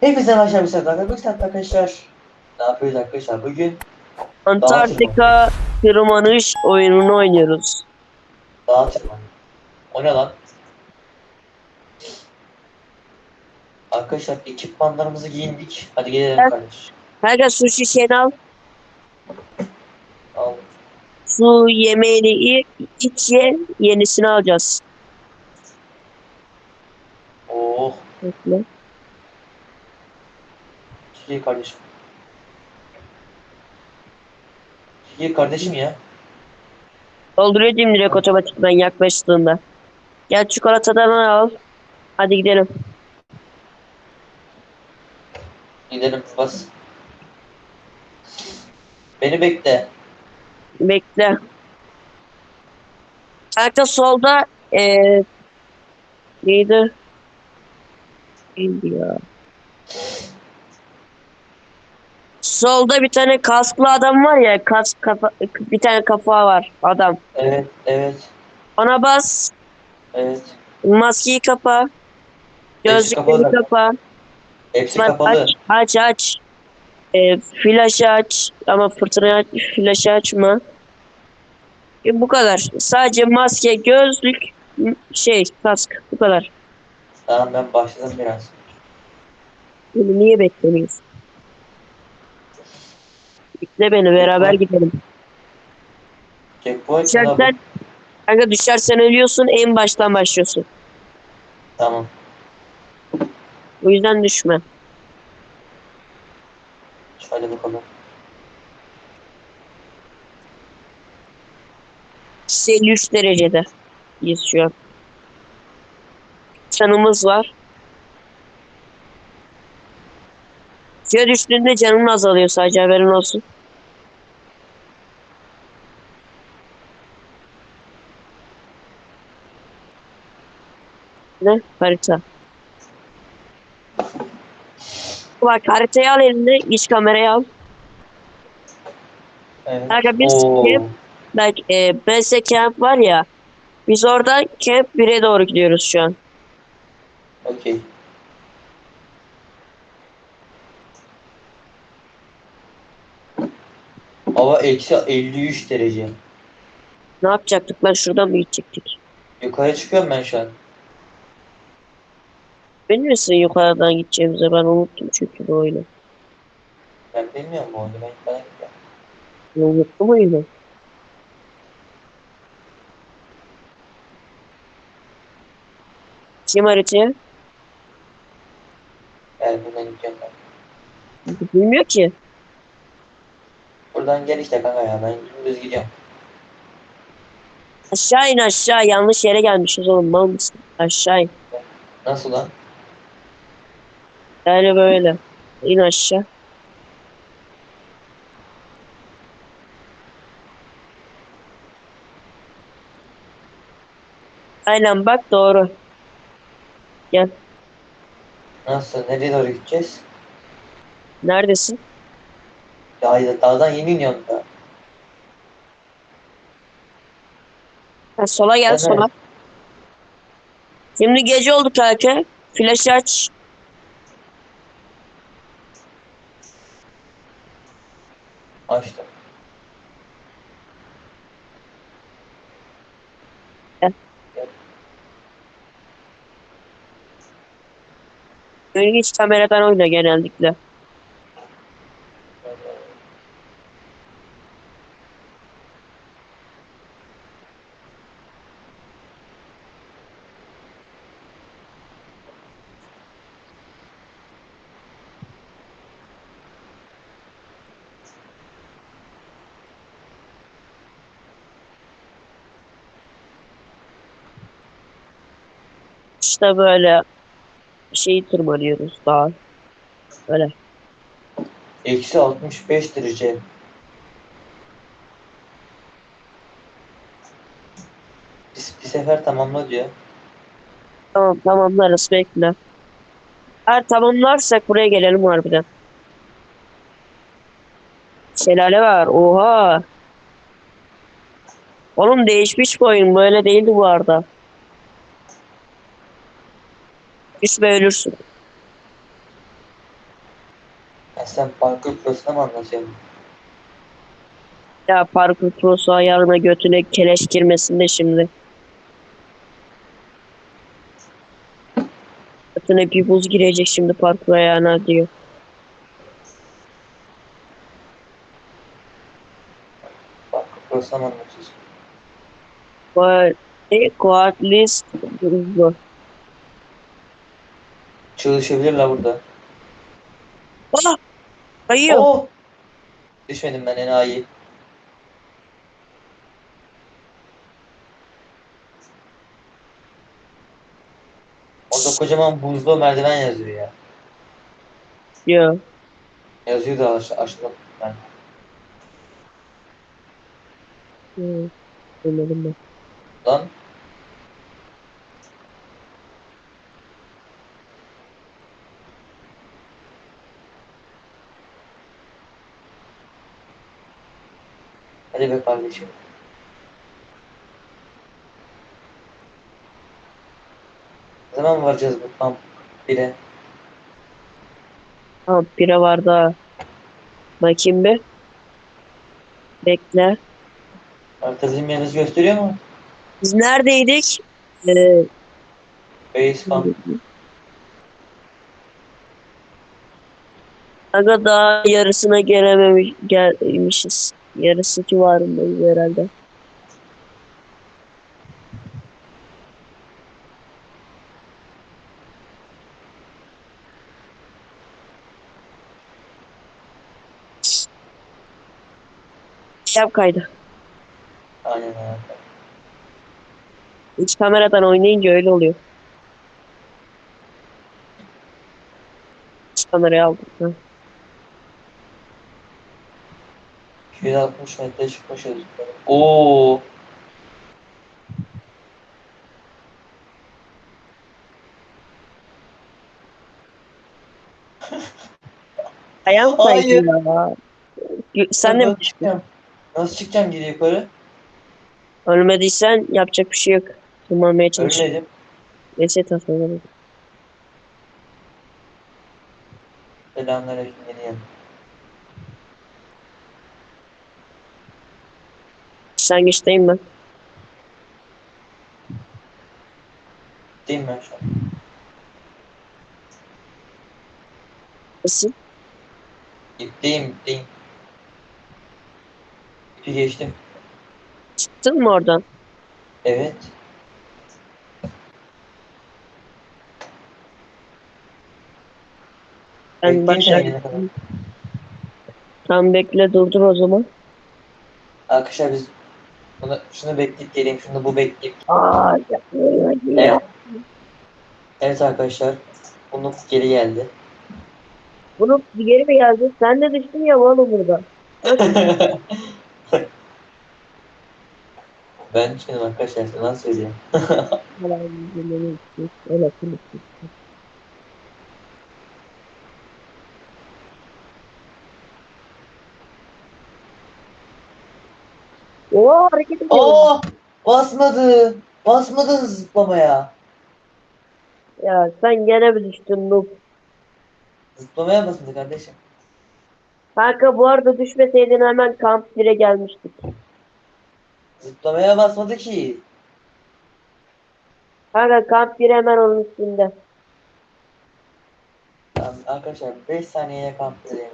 Hepinize başlar bir sefer arkadaşlar. arkadaşlar. Ne yapıyoruz arkadaşlar? Bugün Antarktika tırmanış oyununu oynuyoruz. dağa tırmanıyor. O ne lan? Arkadaşlar ekipmanlarımızı giyindik. Hadi gelelim Evet. kardeş. Kanka su şişeni al. Al. Su yemeğini i- iç ye. Yenisini alacağız. Oh. Bekle. Çekil kardeşim. Çekil kardeşim ya. Dolduruyor diyeyim direkt otomatikman yaklaştığında. Gel çikolatadan al. Hadi gidelim. Gidelim bas. Beni bekle. Bekle. Kanka solda eee neydi? Neydi ya? Solda bir tane kasklı adam var ya, kask kafa, bir tane kafa var adam. Evet, evet, Ona bas, evet. maskeyi kapa, gözlükleri kapa, Hepsi Bak, kapalı. aç, aç, aç. E, flaşı aç ama fırtına aç, flaşı açma. E, bu kadar. Sadece maske, gözlük, şey, kask. Bu kadar. Tamam ben başladım biraz. Beni niye beklemiyorsun? Bekle beni, beraber gidelim. Checkpoint bu? Düşersen, kanka düşersen ölüyorsun, en baştan başlıyorsun. Tamam. O yüzden düşme. Hadi bakalım. 53 derecede. Biz şu an. Canımız var. Suya düştüğünde canın azalıyor sadece haberin olsun. Ne? Harita. Bak haritayı al eline, iç kamerayı al. Evet. Kanka biz Oo. camp, bak e, BS Camp var ya, biz oradan Camp 1'e doğru gidiyoruz şu an. Okey. Hava eksi 53 derece. Ne yapacaktık lan şuradan mı gidecektik? Yukarı çıkıyorum ben şu an. Bilir misin yukarıdan gideceğimize ben unuttum çünkü bu oyunu. Ben bilmiyorum bu oyunu. Ben yukarı gidiyorum. Ben unuttum oyunu. Kim haritaya? Gel buradan gidiyorum ben. Bilmiyor ki. Buradan gel işte kanka ya. Ben dümdüz gidiyorum. Aşağı in aşağı yanlış yere gelmişiz oğlum mal mısın? Aşağı in. Nasıl lan? Yani böyle. İn aşağı. Aynen bak doğru. Gel. Nasıl? Nereye doğru gideceğiz? Neredesin? Hayır, dağdan yeni iniyorum da. Ha, sola gel Evet. sola. Şimdi gece oldu kanka. Flash aç. Açtım. Oyunu hiç kameradan oyna genellikle. İşte böyle şeyi tırmanıyoruz daha. Böyle. Eksi 65 derece. Bir, bir sefer tamamla diyor. Tamam tamamlarız bekle. Eğer tamamlarsak buraya gelelim harbiden. Şelale var. Oha. Oğlum değişmiş bu oyun. Böyle değildi bu arada. Düşme ölürsün. Ya sen parkur prosuna mı anlatıyorsun? Ya parkur prosu ayağına götüne keleş girmesin de şimdi. Götüne bir buz girecek şimdi parkur ayağına diyor. Parkur prosuna mı anlatıyorsun? Quad, e, hızlı. Çalışabilirler burada. Ah! Kayıyor. Oo! Düşmedim ben enayi. Orada kocaman buzlu merdiven yazıyor ya. Diyor. Yazıyor da aş aşağıda. Ben. Hı, Anladım ben. Lan Hadi be kardeşim. Ne zaman varacağız bu kamp 1'e? Tamam bire var daha. Bakayım bir. Bekle. Bizim yerimizi gösteriyor mu? Biz neredeydik? Ee, Base camp. aga daha yarısına gelememiş gelmişiz. Yarısı civarındayız herhalde. Yap kaydı. Aynen öyle. İç kameradan oynayınca öyle oluyor. İç kamerayı aldım. Ha. 260 metre çıkmışız. Oo. Ayağım kaydı ya. Sen de mi Nasıl çıkacağım? Nasıl çıkacağım geri yukarı? ölmediysen yapacak bir şey yok. Tırmanmaya çalış. Ölmedim. Reset atmaları. Selamünaleyküm yeni Başlangıçtayım ben. Değil ben şu an. Nasıl? İpteyim, ipteyim. İpi geçtim. Çıktın mı oradan? Evet. Ben Bekleyeyim. Tam bekle durdur o zaman. Arkadaşlar biz bunu, şunu bekleyip geleyim, şunu bu bekleyip. Aa. Evet. Evet arkadaşlar. Bunu geri geldi. Bunu geri mi geldi? Sen de düştün ya oğlum burada. ben düşmedim arkadaşlar. Nasıl söyleyeyim? Oo hareket ediyor. Oo! Basmadı. Basmadı zıplamaya. Ya sen gene bir düştün noob. Zıplamaya basmadı kardeşim. Kanka bu arada düşmeseydin hemen kamp 1'e gelmiştik. Zıplamaya basmadı ki. Kanka kamp 1 hemen onun üstünde. Tamam, arkadaşlar 5 saniyeye kamp edeyim.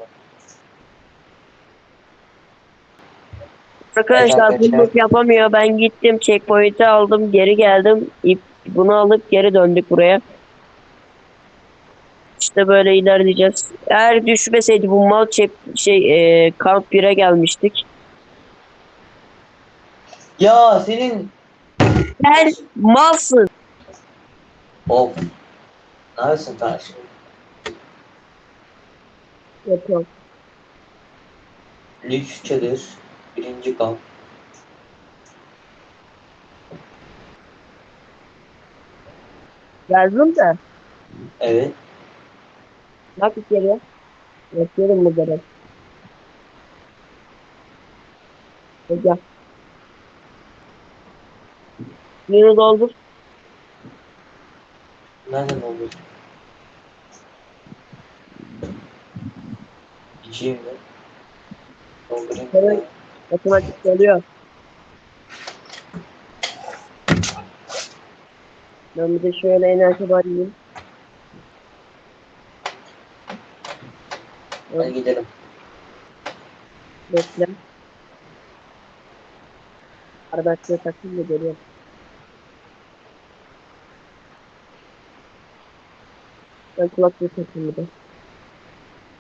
Arkadaşlar bunu yapamıyor. Ben gittim checkpoint'i aldım geri geldim. İp, bunu alıp geri döndük buraya. İşte böyle ilerleyeceğiz. Eğer düşmeseydi bu mal çep şey e, kamp 1'e gelmiştik. Ya senin Sen malsın. Of. Ne yapıyorsun kardeşim? Yapıyorum. Lüks çadır. Birinci kamp. Geldim de. Evet. Bak içeriye. Yapıyorum bu kadar. Gel. Suyunu doldur. Nereden oldu? içeyim de. Doldurayım. Evet. Otomatik geliyor. Ben bir de şöyle enerji varayım. Hadi gidelim. Bekle. Arkadaşlar takayım da. Ben kulaklığı takayım bir de.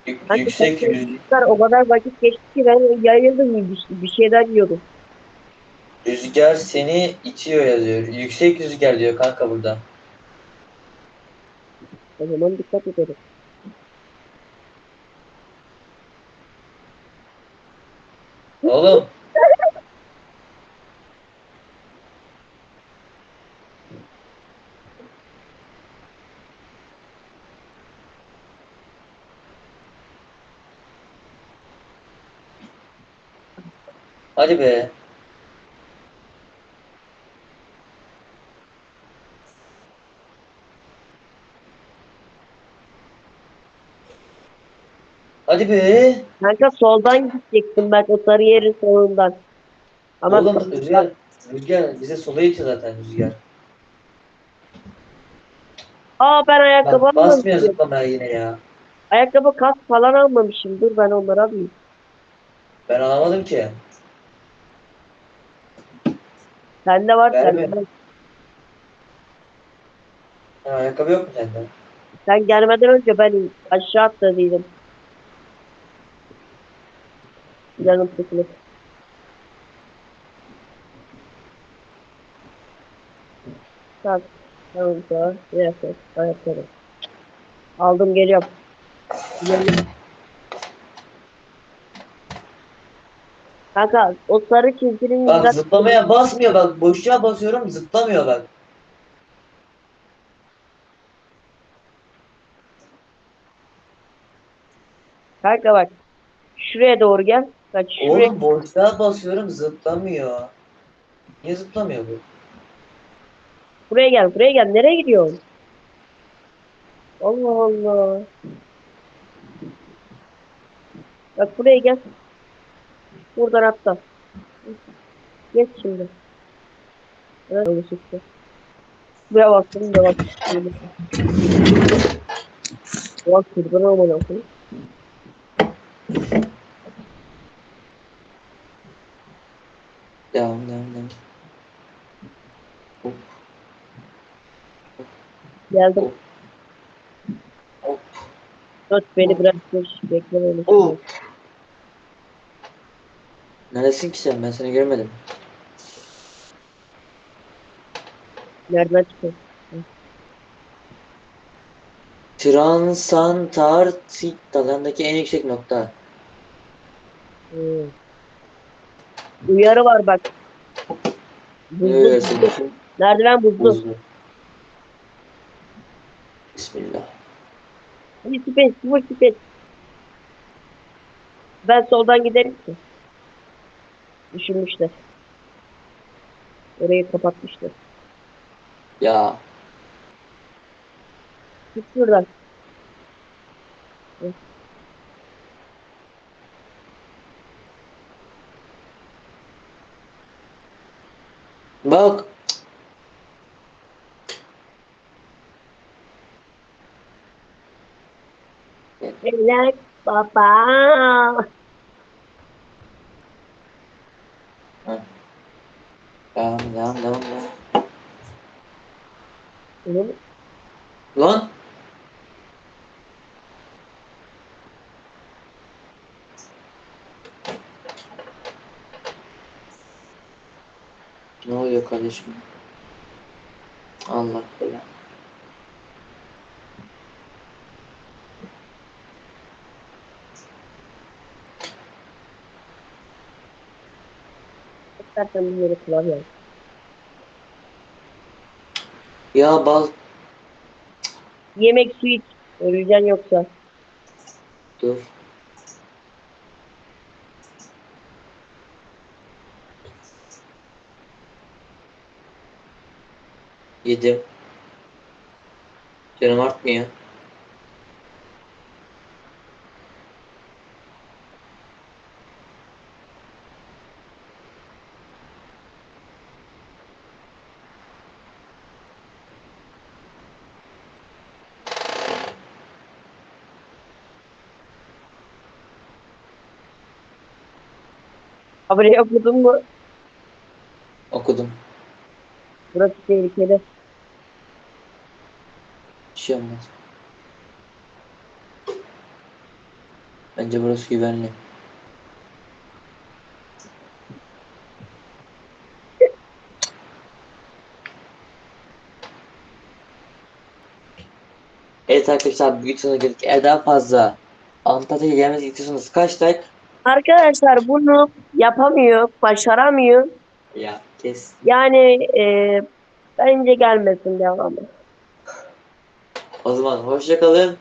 Yük- de yüksek rüz- Arkadaşlar o kadar vakit geçti ki ben yayıldım bir, bir şeyler yiyordum. rüzgar seni itiyor yazıyor. Yüksek rüzgar diyor kanka burada. O zaman dikkat edelim. Oğlum. Hadi be. Hadi be. Kanka soldan gidecektim ben o sarı yerin solundan. Ama Oğlum rüzgar, rüzgar bize sola itiyor zaten rüzgar. Aa ben ayakkabı Bak basmıyor almamışım. zıplamaya yine ya. Ayakkabı kask falan almamışım. Dur ben onları alayım. Ben anlamadım ki. Sende var Verme. sende. Ha, ayakkabı yok mu sende? Sen gelmeden önce ben aşağı atladıydım. Canım sıkılıp. Tamam. Tamam tamam. Biraz ayakkabı. Aldım geliyorum. Geliyorum. Kanka o sarı çizginin Bak yüzünden- zıplamaya basmıyor bak. Boşluğa basıyorum zıplamıyor bak. Kanka bak. Şuraya doğru gel. Bak şuraya. Oğlum boşluğa basıyorum zıplamıyor. Niye zıplamıyor bu? Buraya gel. Buraya gel. Nereye gidiyorsun? Allah Allah. Bak buraya gel. Buradan atla. Geç şimdi. Evet, öyle çıktı. Buraya baktım da bak. Bak kurban olmadan okuyun. Devam devam devam. Hop Geldim. hop. Dur beni biraz dur. Bekle beni. Oh. Neredesin ki sen? Ben seni görmedim. Nereden çıkıyor? Transantarktik alandaki en yüksek nokta. Hmm. Uyarı var bak. Buzlu, Ee, buzlu. için Merdiven buzlu. buzlu. Bismillah. Hadi süper, süper, süper. Ben soldan giderim ki. Düşünmüşler. Orayı kapatmışlar. Ya Git şuradan. bak. Relax baba. Devam devam devam devam. Oğlum, Lan. Ne oluyor kardeşim? Allah belanı. istersen bunları klavye. Ya bal Yemek su iç. Öleceksin yoksa. dur. Yedim. Canım artmıyor. Haberi okudun mu? Okudum. Burası tehlikeli. Bir şey olmaz. Bence burası güvenli. Evet arkadaşlar bu videonun girdik. Eğer daha fazla Antalya'ya gelmenizi istiyorsanız kaç like? Arkadaşlar bunu yapamıyor, başaramıyor. Ya kes. Yani e, bence gelmesin devamı. O zaman hoşça kalın.